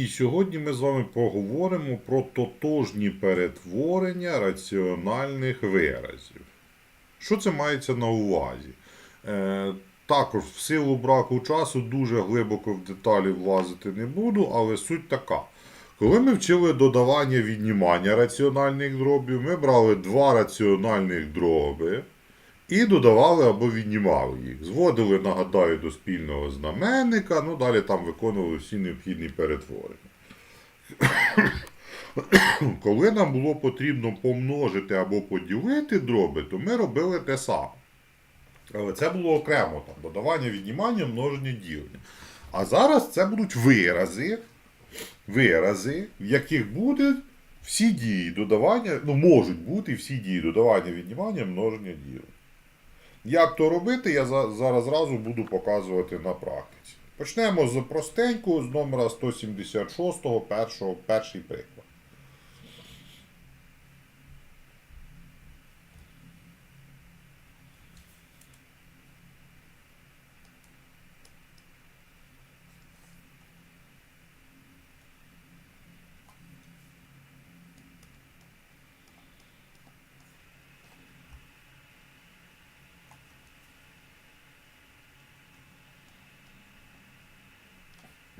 І сьогодні ми з вами поговоримо про тотожні перетворення раціональних виразів. Що це мається на увазі? Е, також в силу браку часу дуже глибоко в деталі влазити не буду, але суть така. Коли ми вчили додавання віднімання раціональних дробів, ми брали два раціональних дроби і додавали або віднімали їх. Зводили, нагадаю, до спільного знаменника, ну далі там виконували всі необхідні перетворення. Коли нам було потрібно помножити або поділити дроби, то ми робили те саме. Але це було окремо там, додавання, віднімання, множення, ділення. А зараз це будуть вирази, вирази, в яких будуть всі дії додавання, ну можуть бути всі дії додавання, віднімання, множення, ділення. Як то робити, я за- зараз зразу буду показувати на практиці. Почнемо з простенького, з номера 176, першого, перший приклад.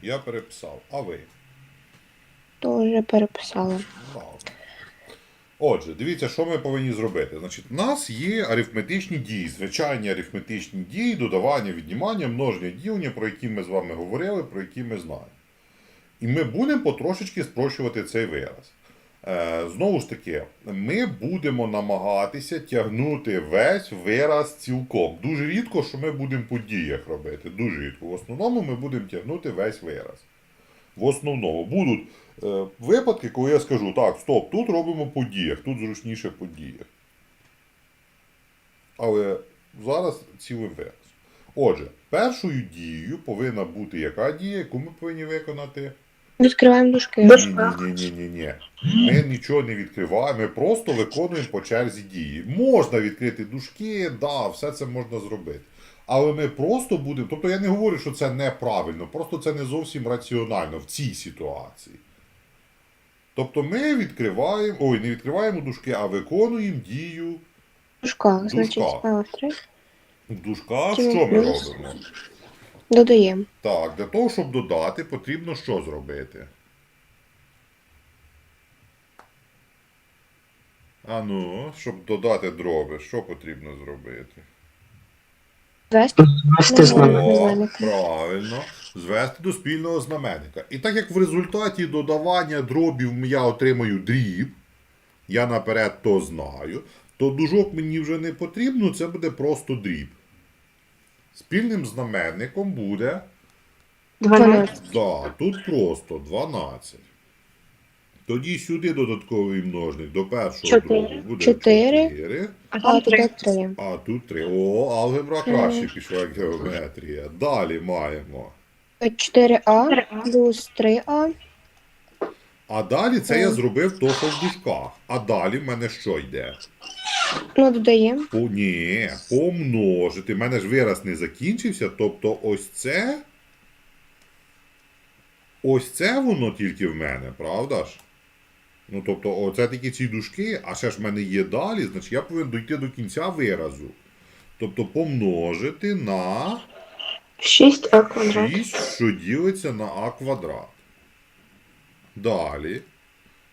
Я переписав, а ви? Тоже переписала. Так. Отже, дивіться, що ми повинні зробити. Значить, у нас є арифметичні дії, звичайні арифметичні дії, додавання, віднімання, множення, ділення, про які ми з вами говорили, про які ми знаємо. І ми будемо потрошечки спрощувати цей вираз. Е, знову ж таки, ми будемо намагатися тягнути весь вираз цілком. Дуже рідко, що ми будемо по діях робити. Дуже рідко. В основному ми будемо тягнути весь вираз. В основному будуть е, випадки, коли я скажу, так, стоп, тут робимо по діях, тут зручніше по діях. Але зараз цілий вираз. Отже, першою дією повинна бути яка дія, яку ми повинні виконати? Відкриваємо дужки. Ні, ні, ні, ні. Ми нічого не відкриваємо, ми просто виконуємо по черзі дії. Можна відкрити дужки, да, все це можна зробити. Але ми просто будемо. Тобто я не говорю, що це неправильно, просто це не зовсім раціонально в цій ситуації. Тобто ми відкриваємо, ой, не відкриваємо дужки, а виконуємо дію В дужках, значить, в дужках. Що ми робимо? Додаємо. Так, для того, щоб додати, потрібно що зробити? А ну, щоб додати дроби, що потрібно зробити? Звести. Звести знаменник. Знаменника. правильно. Звести до спільного знаменника. І так як в результаті додавання дробів я отримаю дріб, я наперед то знаю, то дужок мені вже не потрібно, це буде просто дріб. Спільним знаменником буде 12. Да, тут просто 12. Тоді сюди додатковий множник до першого Чотири. дробу буде Чотири. 4, А А три. три. а тут 3. О, алгебра краще пішла, як геометрія. Далі маємо. 4А плюс 3А. А далі це я зробив то, що в дужках. А далі в мене що йде? Ну, додаємо. По, ні, помножити. У мене ж вираз не закінчився. Тобто ось це. Ось це воно тільки в мене, правда ж? Ну, тобто, оце тільки ці дужки, а ще ж в мене є далі, значить я повинен дійти до кінця виразу. Тобто помножити на 6а квадрат. 6, що ділиться на а квадрат. Далі.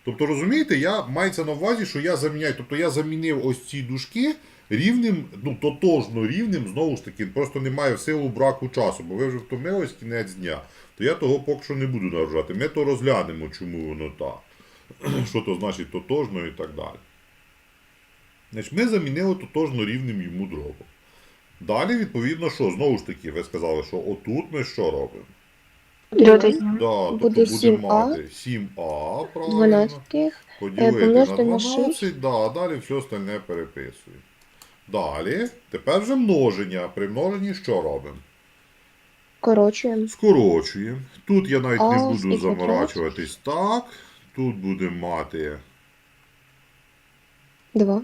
Тобто, розумієте, я мається на увазі, що я заміняю. Тобто я замінив ось ці дужки рівним, ну, тотожно рівним, знову ж таки, просто немає в силу браку часу, бо ви вже втомились кінець дня. То я того поки що не буду навжати. Ми то розглянемо, чому воно так. Що то значить тотожно і так далі. Значить, ми замінили тотожно рівним йому дробом. Далі, відповідно, що? Знову ж таки, ви сказали, що отут ми що робимо? Додаємо. Да, тобто будемо 7А. мати 7А, правильно. 12. Поділити помножити на на 12, да, а далі все остальне переписую. Далі, тепер вже множення. При множенні що робимо? Корочуємо. Скорочуємо. Тут я навіть не А, буду заморачуватись так. Тут будемо мати 2.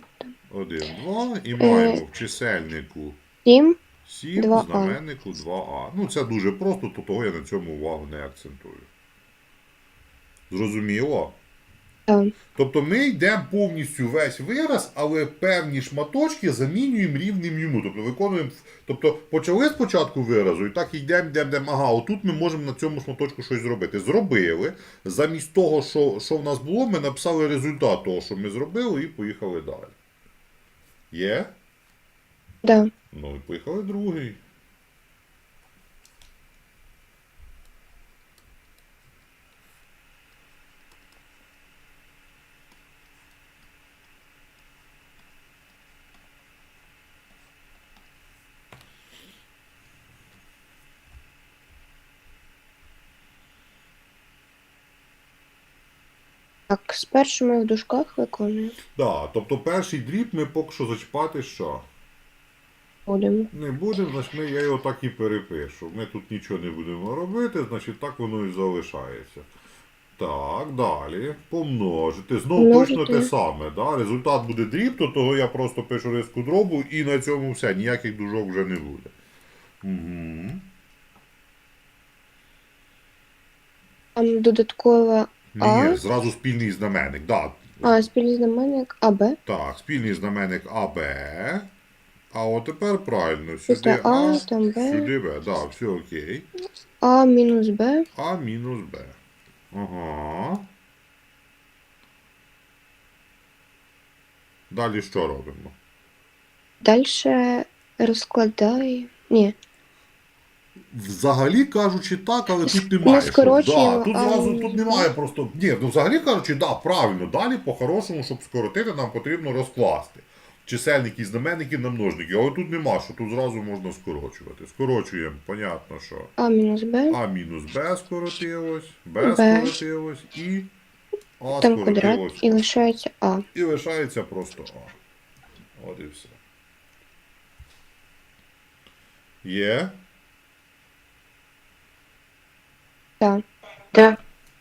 1, 2 і Е. маємо в чисельнику 7. 7, 2А. знаменнику 2А. Ну, це дуже просто, то того я на цьому увагу не акцентую. Зрозуміло? Так. Тобто ми йдемо повністю весь вираз, але певні шматочки замінюємо рівним йому. Тобто виконуємо. Тобто почали спочатку виразу, і так йдемо, йдемо, йдемо. Ага, отут ми можемо на цьому шматочку щось зробити. Зробили. Замість того, що, що в нас було, ми написали результат того, що ми зробили, і поїхали далі. Є? Да. Ну і поїхали другий. Так, спершу ми в дужках виконуємо. Да, тобто перший дріб ми поки що зачіпати що? Будемо. Не будемо, значить ми, я його так і перепишу. Ми тут нічого не будемо робити, значить так воно і залишається. Так, далі. Помножити. Знову точно те саме. Да? Результат буде дріб, то того я просто пишу риску дробу і на цьому все. Ніяких дужок вже не буде. Угу. Там додаткова А? ні, зразу спільний знаменник. Да. А, спільний знаменник АБ. Так, спільний знаменник АБ. А от тепер правильно. Сюди А, А, там Б. сюди Б. Да, все окей. А мінус Б. А мінус Б. Ага. Далі що робимо? Далі розкладає. Ні. Взагалі кажучи так, але тут немає. що. Да, тут зразу тут немає просто. Ні, ну взагалі кажучи, да, правильно. Далі по-хорошому, щоб скоротити, нам потрібно розкласти. Чисельники і знаменники на множники. Але тут нема, що тут зразу можна скорочувати. Скорочуємо, понятно, що. А мінус Б. А мінус Б скоротилось, Б Б. скоротилось і А Там квадрат скоротилось. і лишається А. І лишається просто А. От і все. Є? Так. Да.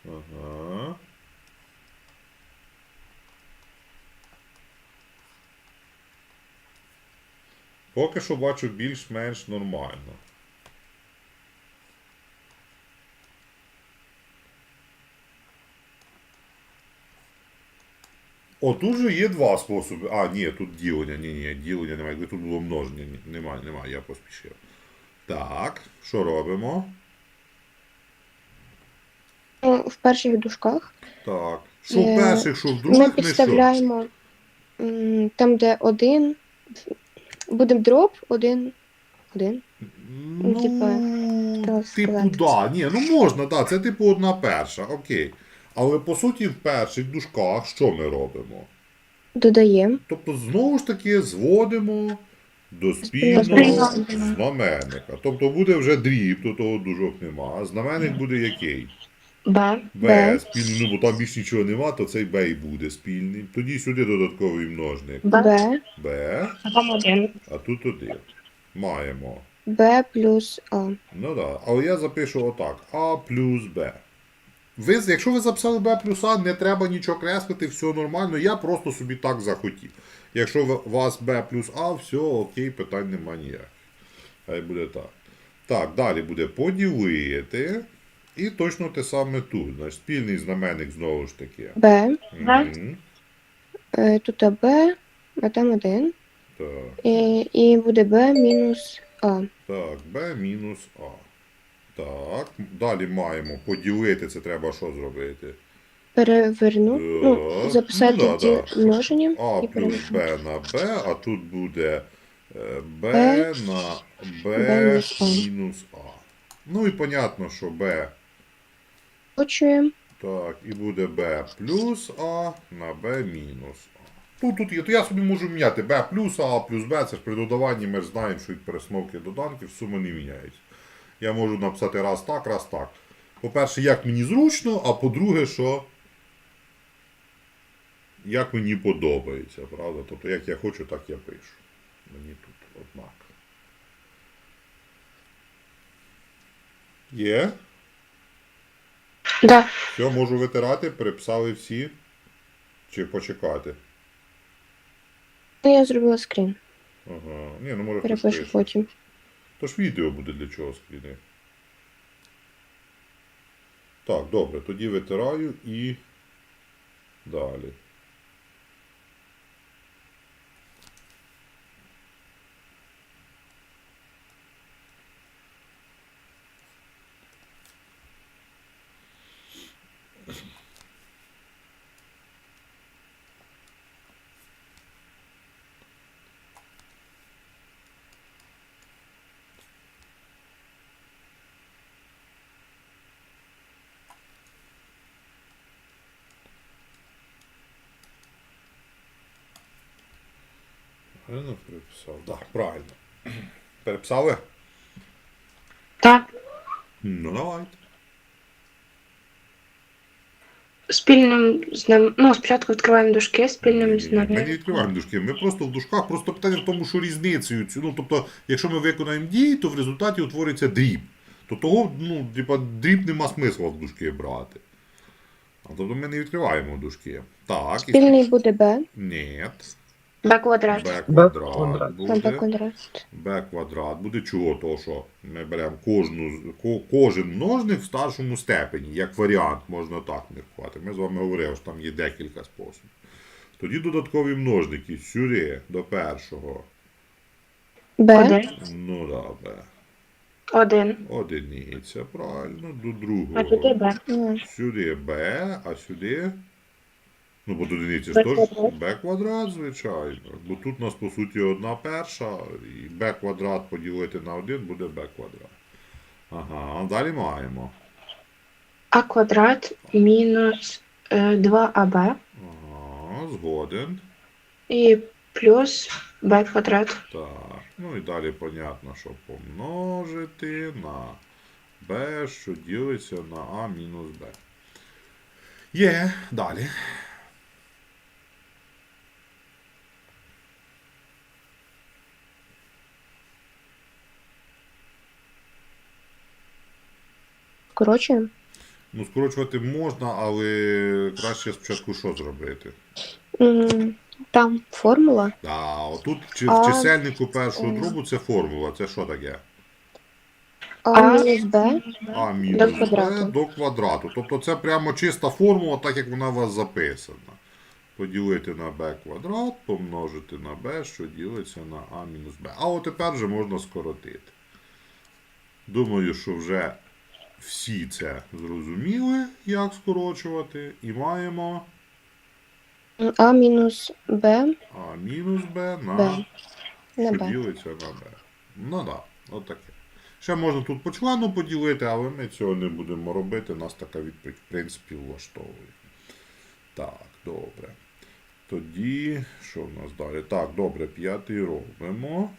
Ага. Поки що бачу більш-менш нормально. О, тут же є два способи. А, ні, тут ділення, ні, ні, ділення немає. Якби тут було множення. Ні, немає, немає, я поспішив. Так, що робимо? Ну, в перших дужках Так. Що в Е, перших, що в ми других, не що. підставляємо м, там, де один. Буде дроб, один. Один. Ну, типа, типу, розкладати. да. Ні, ну можна, да, це типу одна перша, окей. Але по суті, в перших дужках що ми робимо? Додаємо. Тобто, знову ж таки, зводимо до Спільного спільного знаменника. знаменника. Тобто буде вже дріб, то того дужок нема. А знаменник буде який? Б. Б. Б. Спільний, ну бо там більш нічого нема, то цей Б і буде спільним. Тоді сюди додатковий множник. Б. Б. Б, А там один. а тут один. Маємо. Б плюс А. Ну да. Але я запишу отак: А плюс Б. Ви, якщо ви записали Б плюс А, не треба нічого креслити, все нормально. Я просто собі так захотів. Якщо у вас Б плюс А, все окей, питань нема ніяких. Хай буде так. Так, далі буде поділити. І точно те саме тут. Значить, спільний знаменник знову ж таки. Б. Мгм. Е, Тут Б, а там один. Так, І, і буде Б мінус А. так, Б мінус А. Так, далі маємо поділити, це треба що зробити? Переверну. Ну, Так. записати Ну, да, да. множенням А і плюс. Б на Б, а тут буде е, Б Б на Б мінус А. Ну і понятно, що Б. Скорочуємо. Так, і буде Б плюс А на Б мінус А. Ну, тут є, то я собі можу міняти Б плюс А, плюс Б, це ж при додаванні ми ж знаємо, що від пересновки доданків сума не міняється. Я можу написати раз так, раз так. По-перше, як мені зручно, а по-друге, що як мені подобається, правда? Тобто, як я хочу, так я пишу. Мені тут однак. Є? Да. Все, можу витирати, приписали всі. Чи почекати? Ну, я зробила скрін. Ага. Ні, ну може хтось Перепишу пише. потім. Тож відео буде для чого скріни. Так, добре, тоді витираю і далі. Правильно переписав? Так, да, правильно. Переписали? Так. Ну, давайте. Спільним знам... Ну, спочатку відкриваємо дужки, спільним ні, ні, Ми не відкриваємо дужки. Ми просто в дужках, просто питання в тому, що різницею. цю- Ну, тобто, якщо ми виконаємо дії, то в результаті утвориться дріб. То того, ну, типа, дріб нема смисла в дужки брати. А тобто ми не відкриваємо дужки. Так, і... Спільний буде Б. Ні. Б квадрат. Б квадрат буде. квадрат. Б квадрат буде чого? Того, що ми беремо кожну, ко- кожен множник в старшому степені, як варіант, можна так міркувати. Ми з вами говорили, що там є декілька способів. Тоді додаткові множники сюди до першого. Б. Ну да, Б. Один. Одиниця, правильно, до А туди. Б. Сюди Б, а сюди. Ну, бо до одиниці ж теж. Б квадрат, звичайно. Бо тут у нас, по суті, одна перша, і Б квадрат поділити на 1 буде Б квадрат. Ага, а далі маємо. А квадрат мінус е, 2АБ Ага, згоден. і плюс Б квадрат. Так. Ну і далі понятно, що помножити на b, що ділиться на а мінус b. Є, далі. Скорочуємо. Ну, скорочувати можна, але краще спочатку що зробити? М, Там формула. А, отут чи- А, в чисельнику першого е. дробу це формула. Це що таке? А мінус Б. А мінус До квадрату. до квадрату. Тобто це прямо чиста формула, так як вона у вас записана. Поділити на b квадрат, помножити на b, що ділиться на а мінус b. А от тепер вже можна скоротити. Думаю, що вже всі це зрозуміли, як скорочувати. І маємо А мінус Б. а мінус на Б. На що Б. ділиться на b. Ну так, да, от таке. Ще можна тут по члену поділити, але ми цього не будемо робити. Нас така відповідь, в принципі, влаштовує. Так, добре. Тоді, що в нас далі? Так, добре, п'ятий робимо.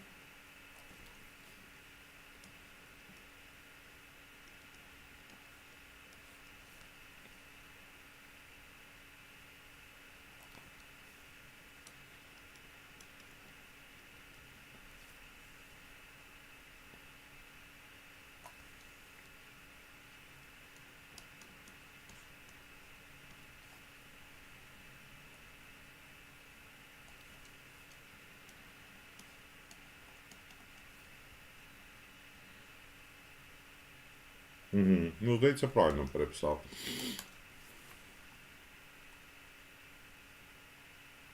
Угу. Ну, здається, правильно переписав.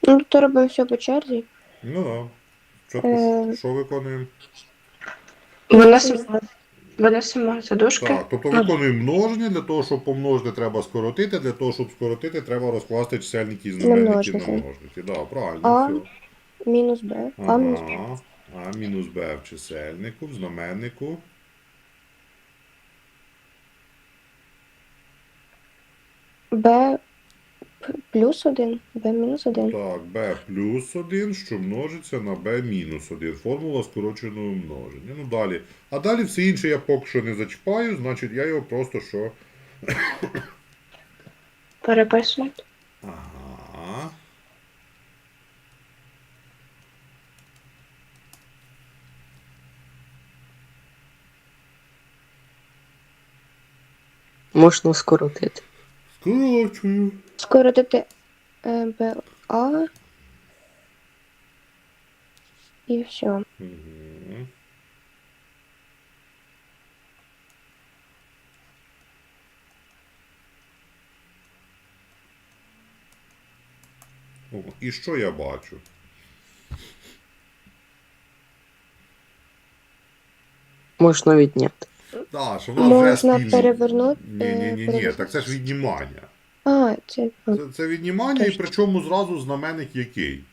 Ну, то робимо все по черзі. Ну так. Да. Що, Е. що виконуємо? Виносимо, виносимо задушки. Так, тобто Ну, виконуємо множення, для того, щоб помножити, треба скоротити, для того, щоб скоротити, треба розкласти чисельники і На знаменники на множники. множники. Да, правильно, А все. Мінус Б. А мінус Б. Ага. А мінус Б в чисельнику, в знаменнику. Б плюс один. Б мінус один. Так, b плюс 1, що множиться на b мінус 1. Формула скороченого множення. Ну далі. А далі все інше я поки що не зачіпаю, значить я його просто що. Переписуємо. Ага. Можна скоротити. Скорочую. Скоротити е, МБА. І все. Угу. О, і що я бачу? Може навіть нет. Так, що в нас вже Можна перевернути. Ні, ні, ні, ні, перевернути. так це ж віднімання. А, це Це, це віднімання, і Точно. причому зразу знаменник який?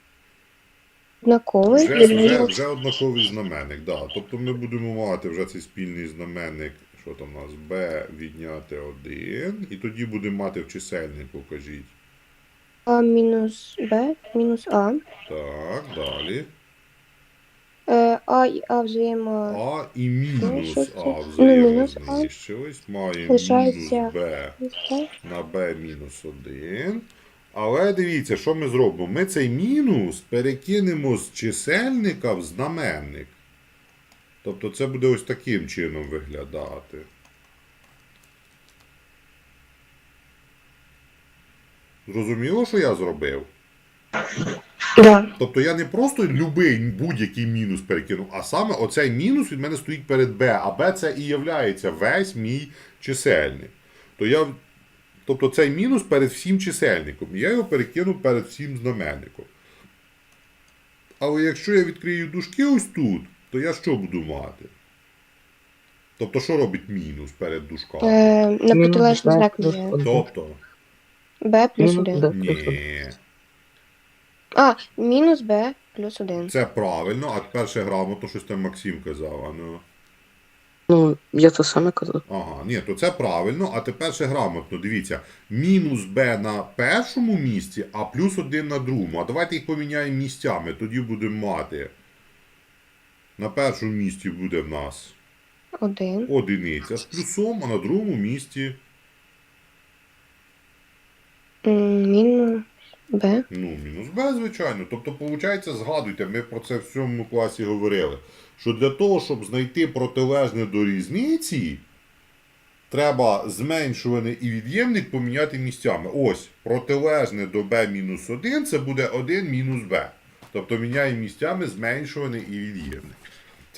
однаковий. Вже, вже, Мінус. вже однаковий знаменник, да. Тобто ми будемо мати вже цей спільний знаменник, що там у нас b відняти 1, і тоді будемо мати в чисельнику, кажіть. А мінус Б, мінус А. Так, далі. Е, А і А взаємо. А і мінус? А Ну, мінус Маємо Лишається. мінус b на b мінус 1. Але дивіться, що ми зробимо? Ми цей мінус перекинемо з чисельника в знаменник. Тобто це буде ось таким чином виглядати. Зрозуміло, що я зробив? Да. Тобто я не просто любий будь-який мінус перекинув, а саме оцей мінус від мене стоїть перед b, а b це і являється весь мій чисельник. То я, тобто цей мінус перед всім чисельником. Я його перекинув перед всім знаменником. Але якщо я відкрию дужки ось тут, то я що буду мати? Тобто, що робить мінус перед дужками? Е, на протилежний знак міняє. Тобто, Б плюс Мінус. Б плюс один. ні. А, мінус Б плюс один. Це правильно, а тепер ще грамотно щось там Максим казав. А ну. Ну, я то саме казав. Ага, ні, то це правильно, а тепер ще грамотно. Дивіться, мінус b на першому місці, а плюс 1 на другому. А давайте їх поміняємо місцями, тоді будемо мати. На першому місці буде в нас Один. одиниця з плюсом, а на другому місці М, Мінус Б. ну, мінус b, звичайно. Тобто, виходить, згадуйте, ми про це в сьомому класі говорили, що для того, щоб знайти протилежне до різниці, треба зменшуваний і від'ємник поміняти місцями. Ось, протилежне до b-1 це буде 1 мінус b. Тобто міняємо місцями зменшуваний і від'ємник.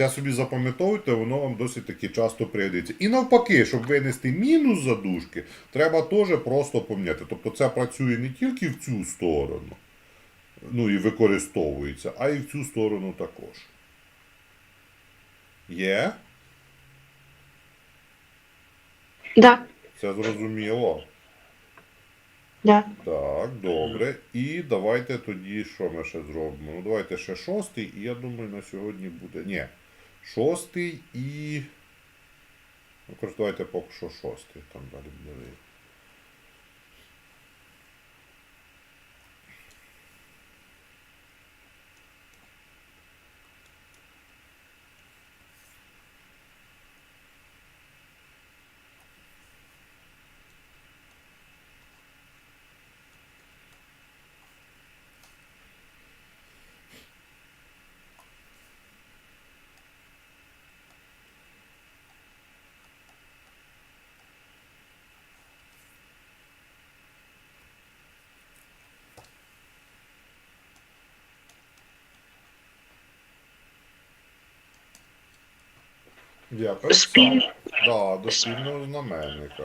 Це собі запам'ятовуйте, воно вам досить таки часто пригодиться. І навпаки, щоб винести мінус задушки, треба теж просто поміняти. Тобто це працює не тільки в цю сторону, ну і використовується, а й в цю сторону також. Є? Да. Це зрозуміло. Да. Так, добре. І давайте тоді, що ми ще зробимо? Ну, давайте ще шостий, і я думаю, на сьогодні буде. Ні. Шостий і. Ну, коротше, давайте поки що шостий. Там далі буде. Я. Спіль... Да, до спільного знаменника.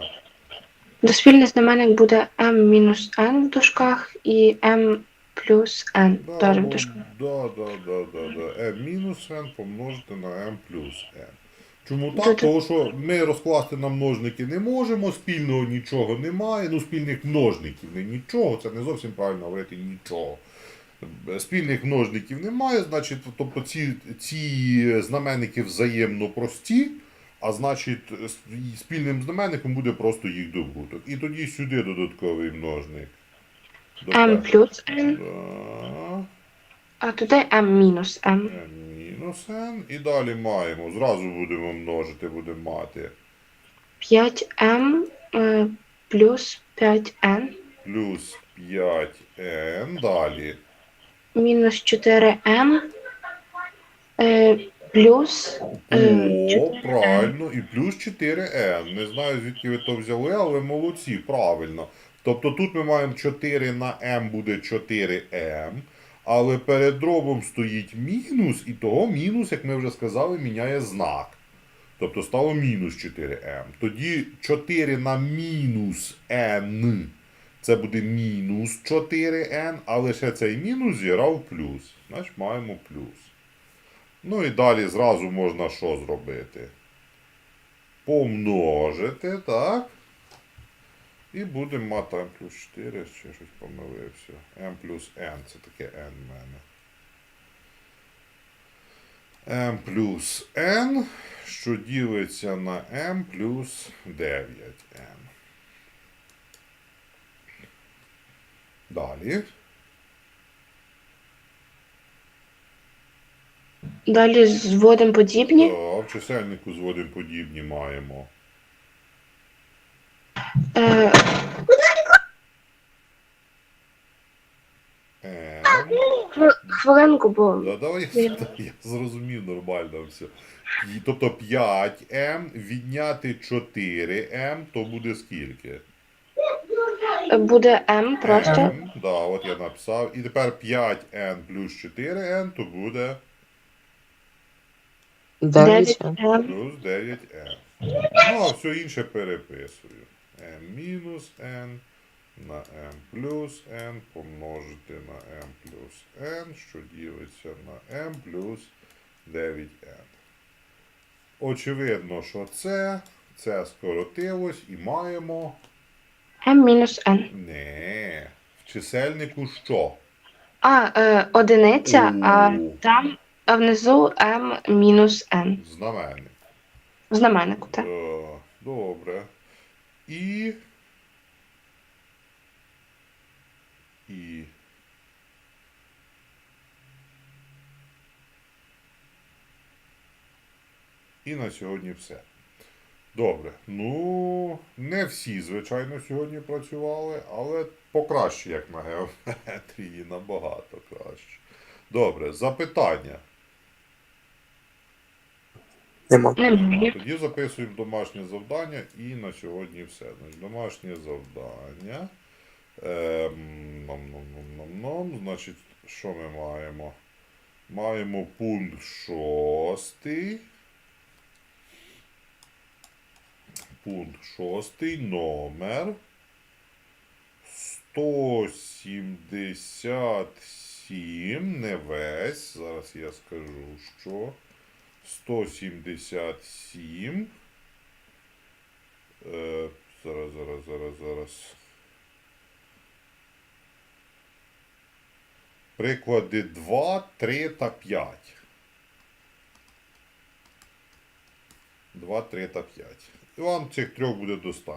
Доспільний знаменник буде m-n в дужках і m плюс n Да, теж в бо- дужках. да, да, да, да, да. m мінус n помножити на m плюс n. Чому так? да. Тому що ми розкласти на множники не можемо, спільного нічого немає, ну спільних множників не нічого, це не зовсім правильно говорити нічого. Спільних множників немає, значить, тобто ці, ці знаменники взаємно прості, а значить, спільним знаменником буде просто їх добуток. І тоді сюди додатковий множник. P. плюс Да. а туди m мінус n. N мінус n. І далі маємо. Зразу будемо множити, будемо мати 5m е, плюс 5n плюс 5n. Далі. Мінус 4m е, плюс е, О, 4n. правильно, і плюс 4n. Не знаю, звідки ви то взяли, але молодці, правильно. Тобто тут ми маємо 4 на m буде 4m, але перед дробом стоїть мінус, і того мінус, як ми вже сказали, міняє знак. Тобто стало мінус 4m. Тоді 4 на мінус n Це буде мінус 4n, а лише цей мінус зіграв плюс. Значить, маємо плюс. Ну і далі зразу можна що зробити? Помножити, так? І будемо мати m плюс 4, ще щось помилився. m плюс n, це таке n в мене. m плюс n, що ділиться на m плюс 9n. Далі. Далі зводимо подібні. Та, в чисельнику зводимо подібні маємо. Е, n. хвилинку, бо Да, давай я, я зрозумів нормально все. І, тобто 5m відняти 4m, то буде скільки? Буде М просто. m, да, от я написав. І тепер 5n плюс 4n, то буде 9 9М. плюс 9n. Ну, а все інше переписую. m мінус n на m плюс n помножити на m плюс n, що ділиться на m плюс 9n. Очевидно, що це, це скоротилось і маємо. М мінус Н. Не. В чисельнику що? А, е, одиниця, а там а внизу М мінус Н. Знаменник. В знаменнику, так. Е, Добре. І. І. І на сьогодні все. Добре. Ну, не всі, звичайно, сьогодні працювали, але покраще, як на геометрії, набагато краще. Добре, запитання. Нема. Немає. Тоді записуємо домашнє завдання і на сьогодні все. Значить, домашнє завдання. Ем. Значить, що ми маємо? Маємо пункт шостий. Пункт шостий, номер 177, не весь. Зараз я скажу, що. 177. Е, зараз, зараз, зараз, зараз. Приклади 2, 3 та 5. 2, 3 та 5. І вам цих трьох буде достатньо.